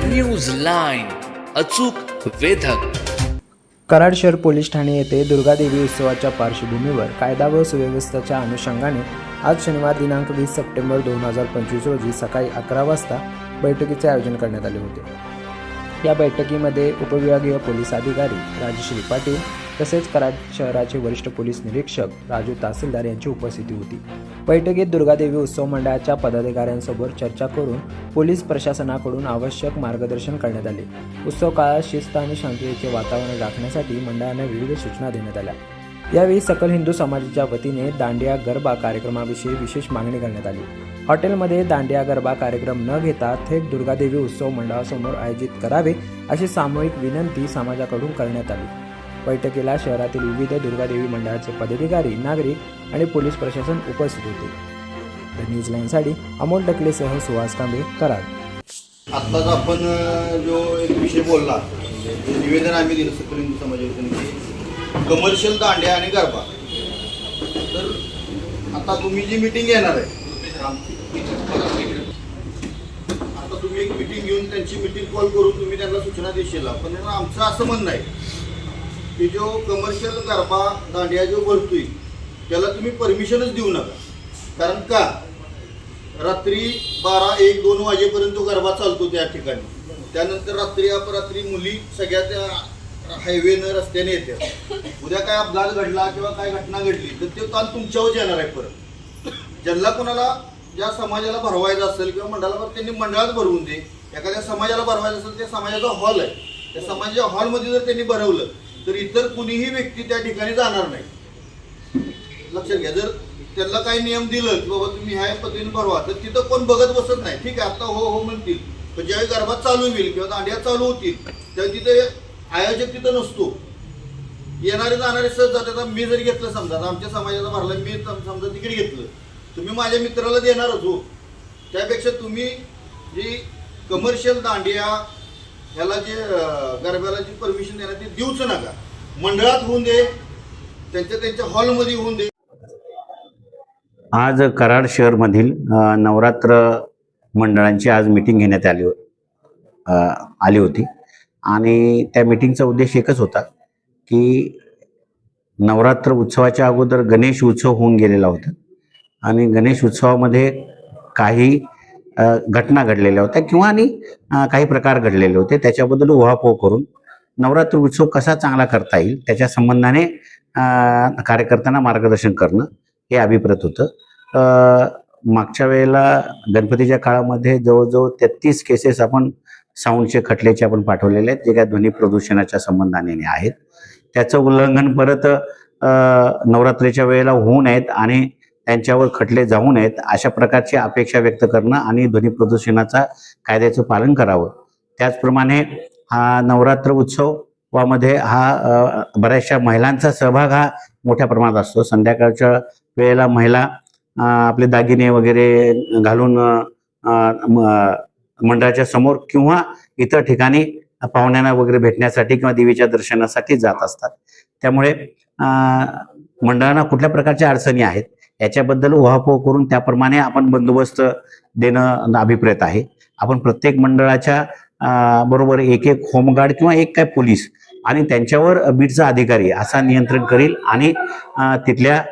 News line अचूक वेधक. कराड शहर police Thane येथे दुर्गादेवी उत्सवाच्या पार्श्वभूमीवर कायदा व सुव्यवस्थेच्या अनुषंगाने आज शनिवार दिनांक वीस सप्टेंबर दोन हजार पंचवीस रोजी सकाळी अकरा वाजता बैठकीचे आयोजन करण्यात आले होते. या बैठकीमध्ये उपविभागीय पोलीस अधिकारी राजश्री पाटील तसेच कराड शहराचे वरिष्ठ पोलीस निरीक्षक राजू तहसीलदार यांची उपस्थिती होती. बैठकीत दुर्गादेवी उत्सव मंडळाच्या पदाधिकाऱ्यांसोबत चर्चा करून पोलीस प्रशासनाकडून आवश्यक मार्गदर्शन करण्यात आले. उत्सव काळात शिस्त आणि शांततेचे वातावरण राखण्यासाठी मंडळाने विविध सूचना देण्यात आल्या. यावेळी सकल हिंदू समाजाच्या वतीने दांडिया गरबा कार्यक्रमाविषयी विशेष मागणी करण्यात आली. हॉटेलमध्ये दांडिया गरबा कार्यक्रम न घेता थेट दुर्गादेवी उत्सव मंडळासमोर आयोजित करावे अशी सामूहिक विनंती समाजाकडून करण्यात आली. बैठकीला शहरातील विविध दुर्गादेवी मंडळाचे पदाधिकारी नागरिक आणि पोलीस प्रशासन उपस्थित होते. द न्यूज अमोल टकलेसह सुहास कांबे कराड. आत्ताच आपण जो एक विषय बोलला जे निवेदन आम्ही दिलं सकल हिंदू की कमर्शियल दांड्या आणि गरबा. तर आता तुम्ही जी मिटिंग घेणार आहे आता तुम्ही एक मिटिंग घेऊन त्यांची मिटिंग कॉल करून तुम्ही त्यांना सूचना देशील पण आमचं असं म्हणणं आहे की जो कमर्शियल गरबा दांडिया जो भरतोय त्याला तुम्ही परमिशनच देऊ नका. कारण का? रात्री बारा एक दोन वाजेपर्यंत गरबा चालतो त्या ठिकाणी. त्यानंतर रात्री अपरात्री मुली सगळ्या त्या हायवेनं रस्त्याने येतात उद्या काय अपघात घडला किंवा काय घटना घडली तर ते ताण तुमच्यावर येणार आहे परत. ज्यांना कोणाला ज्या समाजाला भरवायचं असेल किंवा मंडळाला त्यांनी मंडळात भरवून दे एखाद्या समाजाला भरवायचं असेल त्या समाजाचा हॉल आहे. त्या समाजाच्या हॉलमध्ये जर त्यांनी भरवलं तर इतर कुणीही व्यक्ती त्या ठिकाणी जाणार नाही. लक्षात घ्या जर त्यांना काही नियम दिलं की बाबा तुम्ही ह्या पद्धतीने भरवा तर तिथं कोण बघत बसत नाही. ठीक आहे आता हो हो म्हणतील. पण ज्यावेळी गर्भात चालू होईल किंवा दांड्या चालू होतील त्यावेळी तिथे आयोजक तिथं नसतो. येणारे जाणारे सहज जातात. मी जरी घेतलं समजा आमच्या समाजाचा भरला मी सम- समजा तिकीट घेतलं. तुम्ही माझ्या मित्राला देणारच हो. त्यापेक्षा तुम्ही जी कमर्शियल दांडिया ह्याला जे गरब्याला जी परमिशन देणार ते देऊच नका. मंडळात होऊन दे त्यांच्या त्यांच्या हॉलमध्ये होऊन दे. आज कराड शहरमधील नवरात्र मंडळांची आज मिटिंग घेण्यात आली आली होती. आणि त्या मिटिंगचा उद्देश एकच होता की नवरात्र उत्सवाच्या अगोदर गणेश उत्सव होऊन गेलेला होता. आणि गणेश उत्सवामध्ये काही घटना घडलेल्या होत्या किंवा आणि काही प्रकार घडलेले होते. त्याच्याबद्दल उहापोह करून नवरात्र उत्सव कसा चांगला करता येईल त्याच्या संबंधाने कार्यकर्त्यांना मार्गदर्शन करणं हे अभिप्रेत होतं. मागच्या वेळेला गणपतीच्या काळामध्ये जवळजवळ तेहतीस केसेस आपण साऊंडचे खटल्याचे आपण पाठवलेले आहेत जे काय ध्वनी प्रदूषणाच्या संबंधाने आहेत. त्याचं उल्लंघन परत नवरात्रीच्या वेळेला होऊ नयेत आणि त्यांच्यावर खटले जाऊ नयेत अशा प्रकारची अपेक्षा व्यक्त करणं आणि ध्वनी प्रदूषणाचा कायद्याचं पालन करावं. त्याचप्रमाणे हा नवरात्र उत्सवामध्ये हा बऱ्याचशा महिलांचा सहभाग हा मोठ्या प्रमाणात असतो. संध्याकाळच्या वेळेला महिला आपले दागिने वगैरे घालून मंडळाच्या समोर किंवा इतर ठिकाणी पाहुण्यांना वगैरे भेटण्यासाठी किंवा देवीच्या दर्शनासाठी जात असतात. त्यामुळे मंडळांना कुठल्या प्रकारच्या अडचणी आहेत? याच्याबद्दल उहापोह करून त्याप्रमाणे आपण बंदोबस्त देणं अभिप्रेत आहे. आपण प्रत्येक मंडळाच्या बरोबर एक एक होमगार्ड किंवा एक काय पोलीस आणि त्यांच्यावर बीडचा अधिकारी असा नियंत्रण करील आणि तिथल्या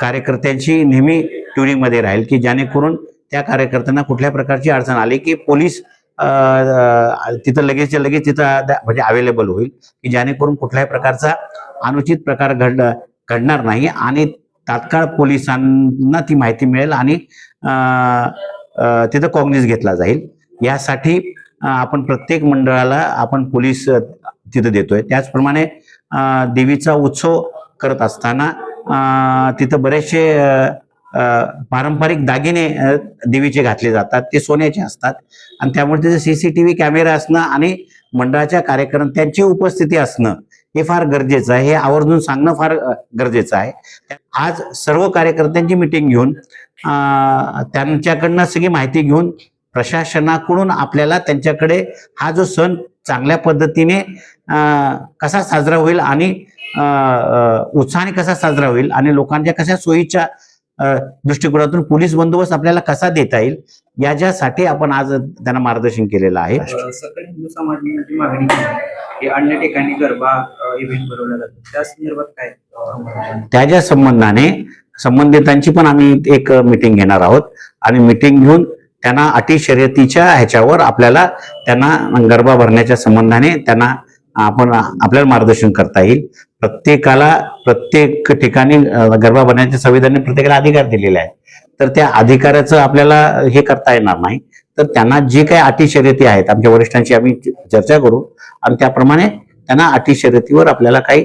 कार्यकर्त्यांची नेहमी ट्युनिंगमध्ये राहील की जेणेकरून त्या कार्यकर्त्यांना कुठल्या प्रकारची अडचण आली की पोलीस तिथं लगेचच्या लगेच तिथं म्हणजे अवेलेबल होईल की जेणेकरून कुठल्याही प्रकारचा अनुचित प्रकार घड घडणार नाही आणि तात्काळ पोलिसांना ती माहिती मिळेल आणि तिथं कॉग्निस घेतला जाईल. यासाठी आपण प्रत्येक मंडळाला आपण पोलीस तिथं देतोय. त्याचप्रमाणे देवीचा उत्सव करत असताना तिथं बरेचसे पारंपरिक दागिने देवीचे घातले जातात. ते सोन्याचे असतात. आणि त्यामुळे तिथे सीसीटीव्ही कॅमेरा असणं आणि मंडळाच्या कार्यकर्त्यांची उपस्थिती असणं हे फार गरजेचं आहे. हे आवर्जून सांगणं फार गरजेचं आहे. आज सर्व कार्यकर्त्यांची मिटिंग घेऊन त्यांच्याकडनं सगळी माहिती घेऊन प्रशासनाकडून आपल्याला त्यांच्याकडे हा जो सण चांगल्या पद्धतीने कसा साजरा होईल आणि उत्साहाने कसा साजरा होईल आणि लोकांच्या कशा सोयीच्या दृष्टिकोनातून पोलीस बंदोबस्त आपल्याला कसा देता येईल याच्यासाठी आपण आज त्यांना मार्गदर्शन केलेलं आहे. सकल हिंदू समाजाची मागणी केली की अन्य ठिकाणी गरबा इव्हेंट भरवला जातो त्या संदर्भात काय अं, त्याच्या संबंधाने संबंधितांची पण आम्ही एक मिटिंग घेणार आहोत. आणि मिटिंग घेऊन त्यांना अटी शर्यतीच्या ह्याच्यावर आपल्याला त्यांना गरबा भरण्याच्या संबंधाने त्यांना आपण आपल्याला मार्गदर्शन करता येईल. प्रत्येकाला प्रत्येक ठिकाणी गरबा भरण्याच्या संविधानाने प्रत्येकाला अधिकार दिलेला आहे. तर त्या अधिकाराचं आपल्याला हे करता येणार नाही. तर त्यांना जे काही अटी शर्यती आहेत आमच्या वरिष्ठांशी आम्ही चर्चा करू आणि त्याप्रमाणे त्यांना अटी शर्यतीवर आपल्याला काही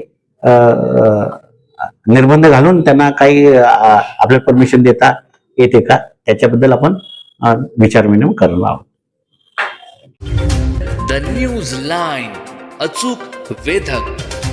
निर्बंध घालून त्यांना काही आपल्याला परमिशन देता येते का? त्याच्याबद्दल आपण अ, विचारविनिमय करणार आहोत. द न्यूज लाईन अचूक वेधक.